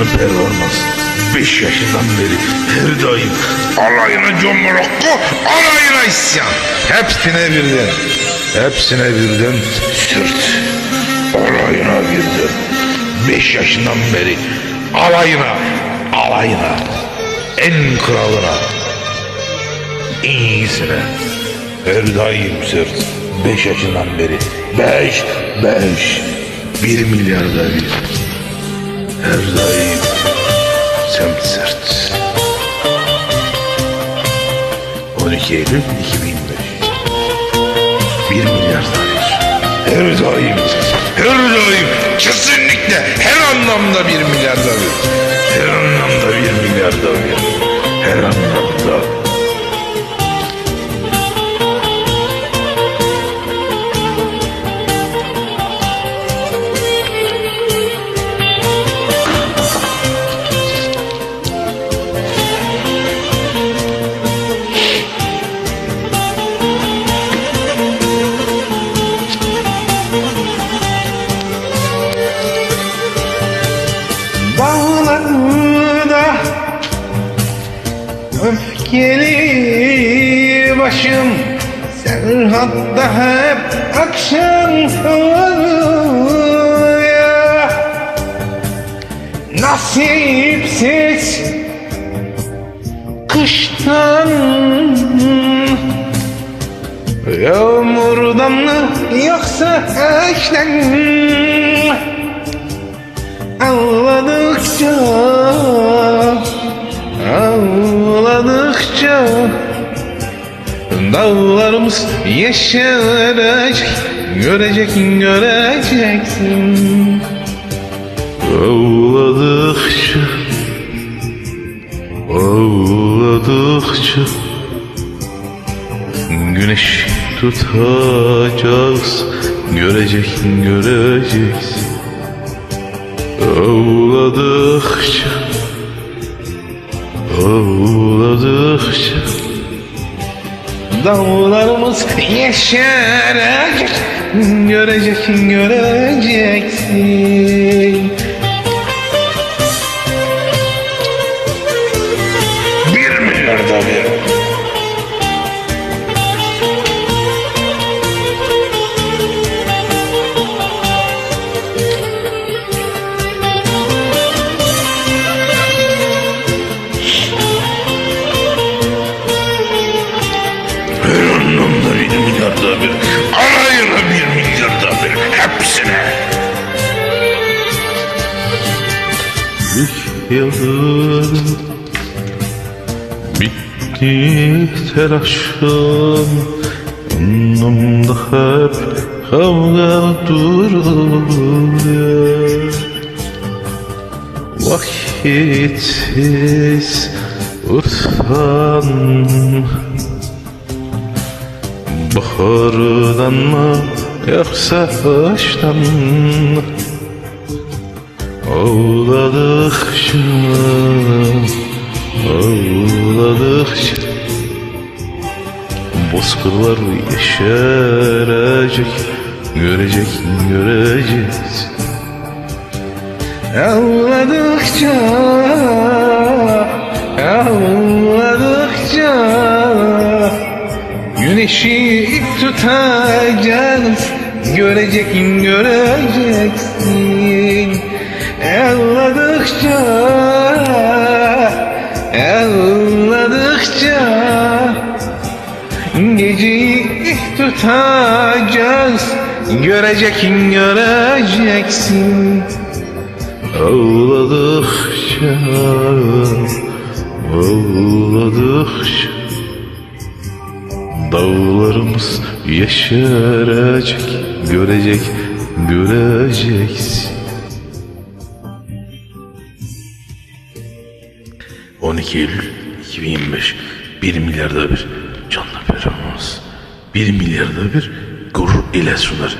canlı performans. Beş yaşından beri her daim alayına Morocco, alayına isyan. Hepsine birden, hepsine birden sırt. Alayına birden. Beş yaşından beri alayına, alayına, en kralına, en iyisine. Her daim sırt. Beş yaşından beri. Beş, beş. Bir milyarda bir. Her daim semt sırt. 12 Eylül 2025. Bir milyarda bir. Her daim, her daim, kesinlikle her anlamda bir milyarda bir. Her anlamda bir milyarda bir. Her anlamda. Öfkeli başım. Serhatta hep akşam ya Nasipsiz kıştan. Yağmurdan mı yoksa Ağladıkça Ağladıkça Dağlarımız yeşerecek Görecek göreceksin. Ağladıkça Ağladıkça Güneş tutacağız Görecek göreceksin. Ağladıkça Ağladıkça Dağlarımız yeşerecek Görecek göreceksin yılın Bitti telaşım Yanımda hep kavga duruyor Vakitsiz urfan Bahardan mı yoksa kıştan mı Ağladıkça Ağladıkça Bozkırlar yeşerecek Görecek göreceksin Ağladıkça Ağladıkça Güneşi tutacağız Görecek göreceksin Geceyi tutacağız Görecek göreceksin. Ağladıkça Ağladıkça Dağlarımız yeşerecek Görecek göreceksin. 12 Eylül 2025 1 milyarda bir 1 milyarda bir gurur ile sunar